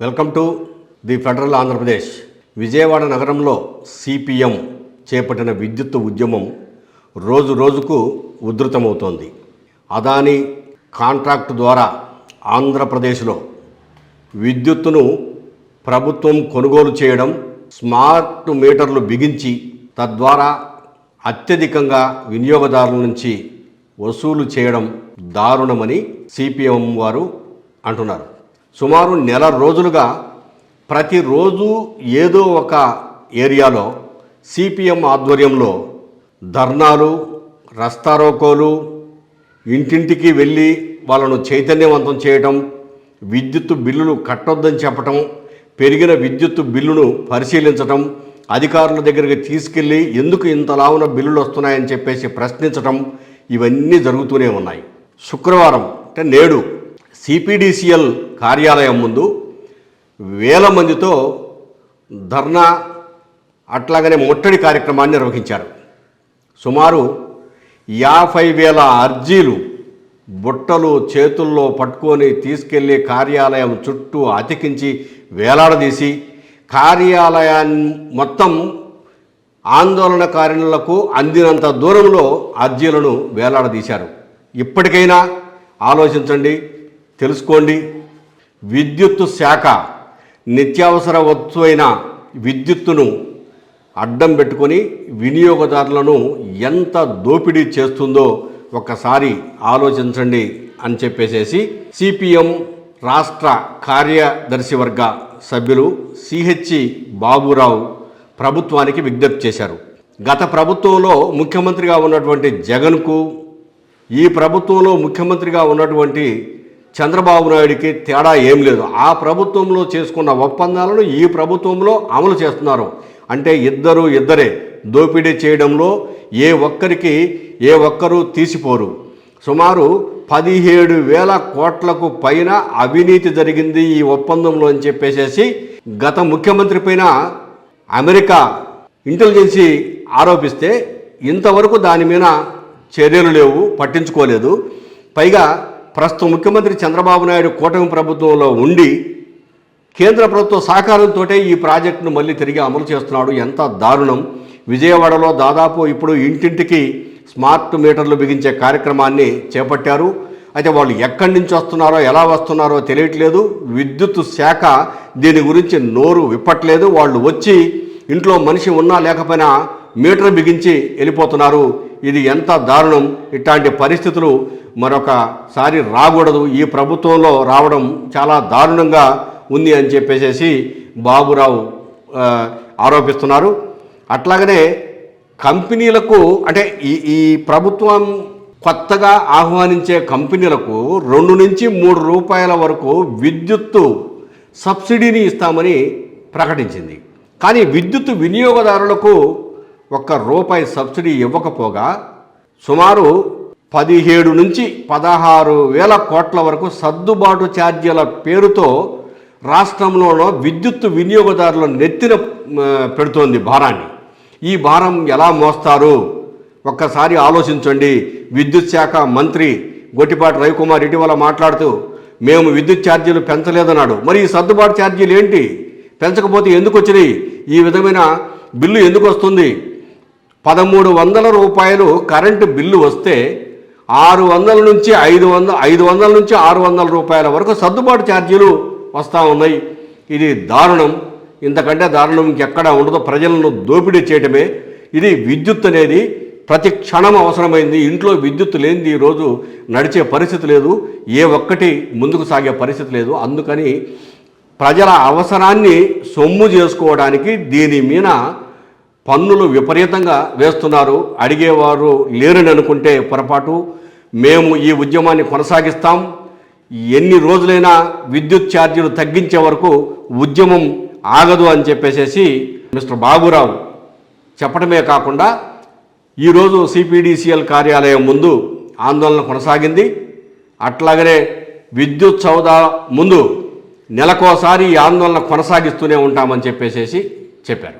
Welcome to the Federal Andhra Pradesh Vijayawada నగరంలో CPM చేపట్టిన విద్యుత్ ఉద్యమం రోజు రోజుకు ఉధృతమవుతోంది. అదాని కాంట్రాక్ట్ ద్వారా ఆంధ్రప్రదేశ్లో విద్యుత్తును ప్రభుత్వం కొనుగోలు చేయడం స్మార్ట్ మీటర్లు బిగించి తద్వారా అత్యధికంగా వినియోగదారుల నుంచి వసూలు చేయడం దారుణమని సిపిఎం వారు అంటున్నారు. సుమారు నెల రోజులుగా ప్రతిరోజు ఏదో ఒక ఏరియాలో సిపిఎం ఆధ్వర్యంలో ధర్నాలు రస్తారోకోలు ఇంటింటికి వెళ్ళి వాళ్ళను చైతన్యవంతం చేయటం విద్యుత్ బిల్లులు కట్టొద్దని చెప్పటం పెరిగిన విద్యుత్ బిల్లును పరిశీలించటం అధికారుల దగ్గరికి తీసుకెళ్ళి ఎందుకు ఇంతలావున బిల్లులు వస్తున్నాయని చెప్పేసి ప్రశ్నించటం ఇవన్నీ జరుగుతూనే ఉన్నాయి. శుక్రవారం అంటే నేడు సిపిడిసిఎల్ కార్యాలయం ముందు వేల మందితో ధర్నా అట్లాగనే ముట్టడి కార్యక్రమాన్ని నిర్వహించారు. సుమారు యాభై వేల అర్జీలు బుట్టలు చేతుల్లో పట్టుకొని తీసుకెళ్ళి కార్యాలయం చుట్టూ అతికించి వేలాడదీసి కార్యాలయాన్ని మొత్తం ఆందోళనకారులకు అందినంత దూరంలో అర్జీలను వేలాడదీశారు. ఇప్పటికైనా ఆలోచించండి తెలుసుకోండి విద్యుత్తు శాఖ నిత్యావసర వస్తువైన విద్యుత్తును అడ్డం పెట్టుకొని వినియోగదారులను ఎంత దోపిడీ చేస్తుందో ఒకసారి ఆలోచించండి అని చెప్పేసేసి సిపిఎం రాష్ట్ర కార్యదర్శి వర్గ సభ్యులు సిహెచ్సి బాబురావు ప్రభుత్వానికి విజ్ఞప్తి చేశారు. గత ప్రభుత్వంలో ముఖ్యమంత్రిగా ఉన్నటువంటి జగన్కు ఈ ప్రభుత్వంలో ముఖ్యమంత్రిగా ఉన్నటువంటి చంద్రబాబు నాయుడికి తేడా ఏం లేదు. ఆ ప్రభుత్వంలో చేసుకున్న ఒప్పందాలను ఈ ప్రభుత్వంలో అమలు చేస్తున్నారు. అంటే ఇద్దరు ఇద్దరే దోపిడీ చేయడంలో ఏ ఒక్కరికి ఏ ఒక్కరూ తీసిపోరు. సుమారు పదిహేడు వేల కోట్లకు పైన అవినీతి జరిగింది ఈ ఒప్పందంలో అని చెప్పేసేసి గత ముఖ్యమంత్రి పైన అమెరికా ఇంటెలిజెన్సీ ఆరోపిస్తే ఇంతవరకు దాని మీద చర్యలు లేవు పట్టించుకోలేదు. పైగా ప్రస్తుత ముఖ్యమంత్రి చంద్రబాబు నాయుడు కూటమి ప్రభుత్వంలో ఉండి కేంద్ర ప్రభుత్వ సహకారంతో ఈ ప్రాజెక్టును మళ్ళీ తిరిగి అమలు చేస్తున్నాడు. ఎంత దారుణం. విజయవాడలో దాదాపు ఇప్పుడు ఇంటింటికి స్మార్ట్ మీటర్లు బిగించే కార్యక్రమాన్ని చేపట్టారు. అయితే వాళ్ళు ఎక్కడి నుంచి వస్తున్నారో ఎలా వస్తున్నారో తెలియట్లేదు. విద్యుత్ శాఖ దీని గురించి నోరు విప్పట్లేదు. వాళ్ళు వచ్చి ఇంట్లో మనిషి ఉన్నా లేకపోయినా మీటర్ బిగించి వెళ్ళిపోతున్నారు. ఇది ఎంత దారుణం. ఇట్లాంటి పరిస్థితులు మరొకసారి రాకూడదు. ఈ ప్రభుత్వంలో రావడం చాలా దారుణంగా ఉంది అని చెప్పేసి బాబురావు ఆరోపిస్తున్నారు. అట్లాగనే కంపెనీలకు అంటే ఈ ఈ ప్రభుత్వం కొత్తగా ఆహ్వానించే కంపెనీలకు రెండు నుంచి మూడు రూపాయల వరకు విద్యుత్తు సబ్సిడీని ఇస్తామని ప్రకటించింది. కానీ విద్యుత్ వినియోగదారులకు ఒక్క రూపాయి సబ్సిడీ ఇవ్వకపోగా సుమారు పదిహేడు నుంచి పదహారు వేల కోట్ల వరకు సర్దుబాటు ఛార్జీల పేరుతో రాష్ట్రంలోనో విద్యుత్ వినియోగదారుల నెత్తిన పెడుతోంది భారాన్ని. ఈ భారం ఎలా మోస్తారు? ఒక్కసారి ఆలోచించండి. విద్యుత్ శాఖ మంత్రి గొట్టిపాటి రవికుమార్ ఇటీవల మాట్లాడుతూ మేము విద్యుత్ ఛార్జీలు పెంచలేదన్నాడు. మరి ఈ సర్దుబాటు ఛార్జీలు ఏంటి? పెంచకపోతే ఎందుకు వచ్చినాయి? ఈ విధమైన బిల్లు ఎందుకు వస్తుంది? పదమూడు వందల రూపాయలు కరెంటు బిల్లు వస్తే ఆరు వందల నుంచి ఐదు వందల ఐదు వందల నుంచి ఆరు వందల రూపాయల వరకు సర్దుబాటు ఛార్జీలు వస్తూ ఉన్నాయి. ఇది దారుణం. ఇంతకంటే దారుణం ఇంకెక్కడా ఉండదు. ప్రజలను దోపిడీ చేయటమే. ఇది విద్యుత్ అనేది ప్రతి క్షణం అవసరమైంది. ఇంట్లో విద్యుత్ లేనిది ఈరోజు నడిచే పరిస్థితి లేదు. ఏ ఒక్కటి ముందుకు సాగే పరిస్థితి లేదు. అందుకని ప్రజల అవసరాన్ని సొమ్ము చేసుకోవడానికి దీని మీద పన్నులు విపరీతంగా వేస్తున్నారు. అడిగేవారు లేరని అనుకుంటే పొరపాటు. మేము ఈ ఉద్యమాన్ని కొనసాగిస్తాం. ఎన్ని రోజులైనా విద్యుత్ ఛార్జీలు తగ్గించే వరకు ఉద్యమం ఆగదు అని చెప్పేసేసి మిస్టర్ బాబురావు చెప్పడమే కాకుండా ఈరోజు సిపిడిసిఎల్ కార్యాలయం ముందు ఆందోళన కొనసాగింది. అట్లాగనే విద్యుత్ సౌదా ముందు నెలకోసారి ఈ ఆందోళన కొనసాగిస్తూనే ఉంటామని చెప్పేసేసి చెప్పారు.